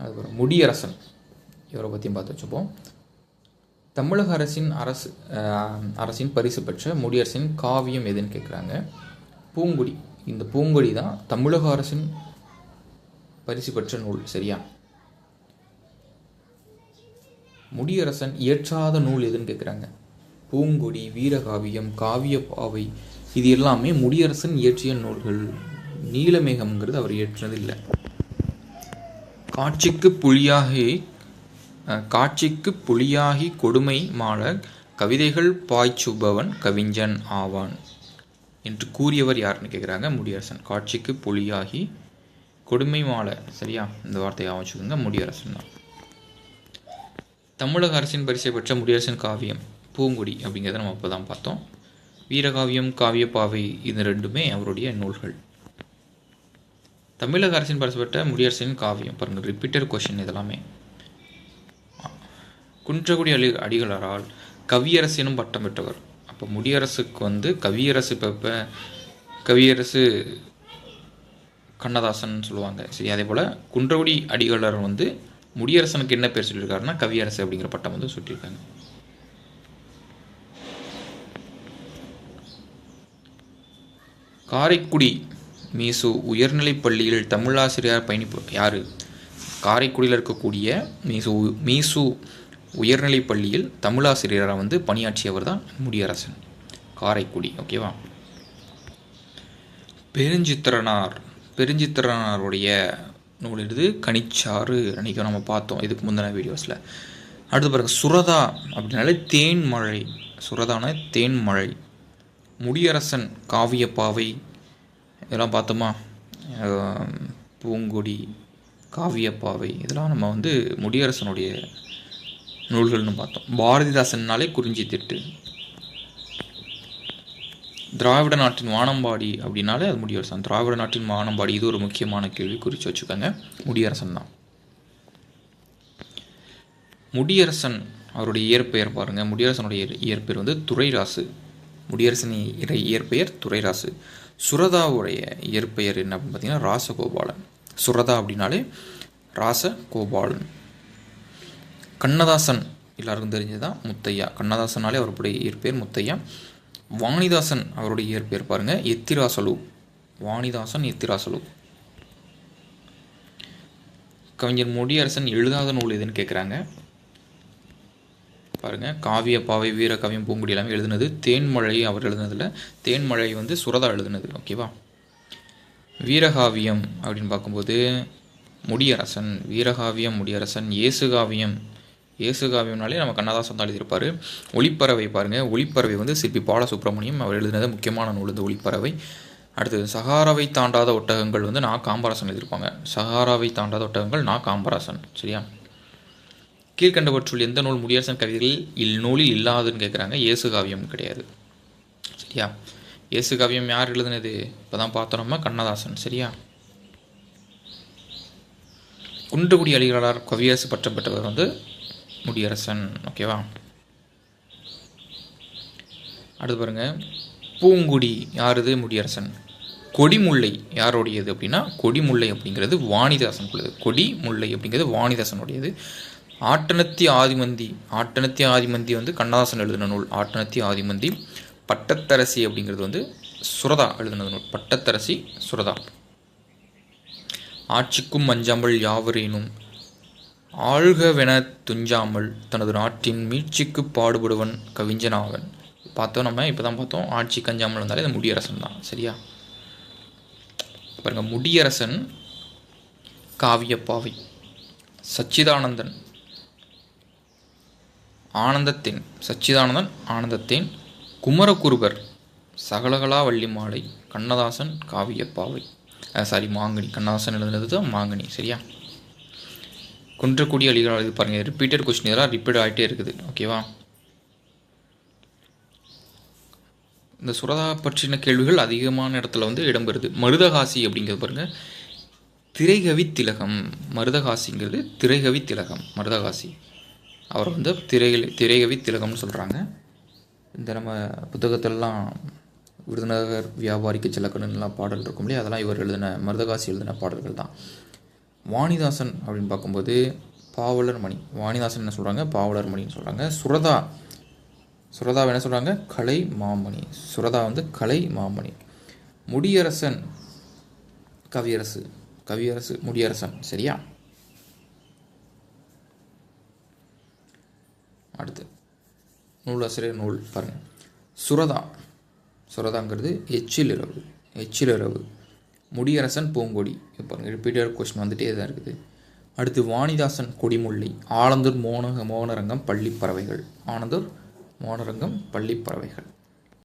அதுக்கப்புறம் முடியரசன். இவரை பற்றியும் பார்த்து வச்சுப்போம். தமிழக அரசின் அரசு அரசின் பரிசு பெற்ற முடியரசின் காவியம் எதுன்னு கேட்குறாங்க பூங்குடி. இந்த பூங்குடி தான் தமிழக அரசின் பரிசு பெற்ற நூல் சரியா? முடியரசன் இயற்றாத நூல் எதுன்னு கேட்குறாங்க பூங்குடி வீரகாவியம் காவிய பாவை இது எல்லாமே முடியரசன் இயற்றிய நூல்கள். நீலமேகம்ங்கிறது அவர் இயற்றினது இல்லை. காட்சிக்கு புலியாகி காட்சிக்கு புலியாகி கொடுமை மாள கவிதைகள் பாய்ச்சுபவன் கவிஞன் ஆவான். என்று கூறியவர் யாருன்னு கேட்குறாங்க முடியரசன். காட்சிக்கு புலியாகி கொடுமை மாலை சரியா? இந்த வார்த்தையை வச்சுக்கோங்க முடியரசன் தான். தமிழக அரசின் பரிசை பெற்ற முடியரசன் காவியம் பூங்குடி அப்படிங்கிறத நம்ம இப்போ தான் பார்த்தோம். வீரகாவியம் காவியப்பாவை இது ரெண்டுமே அவருடைய நூல்கள். தமிழக அரசின் பரிசு முடியரசின் காவியம். பாருங்கள் ரிப்பீட்டர் கொஷின் இதெல்லாமே. குன்றக்குடி அடி அடிகளாரால் கவியரசு எனும் பட்டம் பெற்றவர். அப்போ முடியரசுக்கு வந்து கவியரசு இப்போ கவியரசு கண்ணதாசன் சொல்லுவாங்க. சரி அதே போல் குன்றக்குடி அடிகளார் வந்து முடியரசனுக்கு என்ன பேர் சொல்லியிருக்காருன்னா கவியரசு அப்படிங்கிற பட்டம் வந்து சுட்டியிருக்காங்க காரைக்குடி மீசு உயர்நிலைப் பள்ளியில் தமிழாசிரியர் பயணிப்பு யார்? காரைக்குடியில் இருக்கக்கூடிய மீசு மீசு உயர்நிலைப் பள்ளியில் தமிழாசிரியராக வந்து பணியாற்றியவர் தான் முடியரசன். காரைக்குடி ஓகேவா பெருஞ்சித்திரனார் பெருஞ்சித்திரனாருடைய நூல் எழுது கனிச்சாறு அன்றைக்கி நம்ம பார்த்தோம் இதுக்கு முந்தின வீடியோஸில். அடுத்து பாருங்கள் சுரதா அப்படின்னாலே தேன்மழை. சுரதான தேன்மழை. முடியரசன் காவியப்பாவை இதெல்லாம் பார்த்தோமா? பூங்கொடி காவியப்பாவை. இதெல்லாம் நம்ம வந்து முடியரசனுடைய நூல்கள்னு பார்த்தோம். பாரதிதாசன்னாலே குறிஞ்சி திட்டு. திராவிட நாட்டின் வானம்பாடி அப்படின்னாலே அது முடியரசன். திராவிட நாட்டின் வானம்பாடி இது ஒரு முக்கியமான கேள்வி. குறித்து வச்சுக்கோங்க. முடியரசன் தான். முடியரசன் அவருடைய இயற்பெயர் பாருங்க. முடியரசனுடைய இயற்பெயர் வந்து துரைராசு. முடியரசன் இறை இயற்பெயர் துரைராசு. சுரதாவுடைய இயற்பெயர் என்ன அப்படின்னு பார்த்தீங்கன்னா ராசகோபாலன். சுரதா அப்படின்னாலே ராசகோபாலன். கண்ணதாசன் எல்லாருக்கும் தெரிஞ்சதுதான் முத்தையா. கண்ணதாசனாலே அவருடைய இயற்பெயர் முத்தையா. வாணிதாசன் அவருடைய இயற்பெயர் பாருங்கள் எத்திராசலு. வாணிதாசன் எத்திராசலு. கவிஞர் முடியரசன் எழுதாத நூல் எதுன்னு கேட்குறாங்க பாருங்க. காவிய பாவை வீர கவியம் பூங்குடி எல்லாமே எழுதுனது. தேன்மழை அவர் எழுதுனதில். தேன்மழை வந்து சுரதா எழுதுனது. ஓகேவா வீரகாவியம் அப்படின்னு பார்க்கும்போது முடியரசன் வீரகாவியம் முடியரசன் இயேசுகாவியம் இயேசுகாவியம்னாலே நம்ம கண்ணதாசன் தான் எழுதியிருப்பார். ஒளிப்பறவை பாருங்கள் ஒளிப்பறவை வந்து சிற்பி பாலசுப்ரமணியம் அவர் எழுதினது முக்கியமான நூல் இந்த ஒளிப்பறவை. அடுத்தது சகாராவை தாண்டாத ஒட்டகங்கள் வந்து நான் காம்பராசன் எழுதியிருப்பாங்க. சகாராவை தாண்டாத ஒட்டகங்கள் நான் காம்பராசன். சரியா? கீழ்கண்டவற்றுள் எந்த நூல் முடியரசன் கவிதைகளில் இந்நூலில் இல்லாதுன்னு கேட்குறாங்க இயேசுகாவியம் கிடையாது. சரியா? இயேசுகாவியம் யார் எழுதுனது? இப்போ தான் கண்ணதாசன். சரியா? குன்றக்குடி அழிகளார் கவியரசு பட்டம் பெற்றவர் வந்து முடியரசன். ஓகேவா? அடுத்து பாருங்க. பூங்குடி யாருது? முடியரசன். கொடிமுல்லை யாருடையது அப்படின்னா கொடிமுல்லை அப்படிங்கிறது வாணிதாசன் உள்ளது கொடிமுல்லை அப்படிங்கிறது வாணிதாசனுடையது. ஆட்டனத்தி ஆதிமந்தி ஆட்டனத்தி ஆதிமந்தி வந்து கண்ணதாசன் எழுதின நூல். ஆட்டனத்தி ஆதிமந்தி பட்டத்தரசி அப்படிங்கிறது வந்து சுரதா எழுதினது நூல். பட்டத்தரசி சுரதா. ஆட்சிக்கும் மஞ்சாமல் யாவரேனும் ஆழ்கவென துஞ்சாமல் தனது நாட்டின் மீட்சிக்கு பாடுபடுவன் கவிஞனாவன். பார்த்தோம் நம்ம இப்போ தான் பார்த்தோம். ஆட்சி கஞ்சாமல் வந்தாலே இந்த முடியரசன் தான். சரியா? பாருங்கள் முடியரசன் காவியப்பாவை சச்சிதானந்தன் ஆனந்தத்தேன் சச்சிதானந்தன் ஆனந்தத்தேன் குமரகுருபர் சகலகலா வள்ளி மாலை கண்ணதாசன் காவியப்பாவை சாரி மாங்கனி. கண்ணதாசன் எழுதுனது தான் மாங்கனி சரியா? குன்றக்குடி அடிகள் இது பாருங்கள் ரிப்பீட்டட் கொஸ்டின் இதெல்லாம் ரிப்பீட் ஆகிட்டே இருக்குது ஓகேவா இந்த சுரதா பற்றின கேள்விகள் அதிகமான இடத்துல வந்து இடம்பெறுது. மருதகாசி அப்படிங்கிறது பாருங்கள் திரைகவி திலகம் மருதகாசிங்கிறது திரைகவி திலகம் மருதகாசி. அவர் வந்து திரை திரைகவி திலகம்னு சொல்கிறாங்க இந்த நம்ம புத்தகத்திலலாம் விருதுநகர் வியாபாரிக்கு சிலக்கணுலாம் பாடல் இருக்கும் இல்லையா? அதெல்லாம் இவர் எழுதின மருதகாசி எழுதின பாடல்கள் தான். வாணிதாசன் அப்படின்னு பார்க்கும்போது பாவலர் மணி. வாணிதாசன் என்ன சொல்கிறாங்க பாவலர் மணின்னு சொல்கிறாங்க சுரதா சுரதா என்ன சொல்கிறாங்க கலை மாமணி. சுரதா வந்து கலை மாமணி. முடியரசன் கவியரசு. கவியரசு முடியரசன். சரியா? அடுத்து. நூலாசிரியர் நூல் பாருங்கள் சுரதா. சுரதாங்கிறது எச்சிலிரவு எச்சிலிரவு. முடியரசன் பூங்கொடி. பாருங்கள் ரிப்பீட்டட் கொஸ்டின் வந்துட்டே தான் இருக்குது. அடுத்து வாணிதாசன் கொடிமுல்லை ஆலந்தூர் மோன மோனரங்கம் பள்ளி பறவைகள். ஆனந்தூர் மோனரங்கம் பள்ளி பறவைகள்.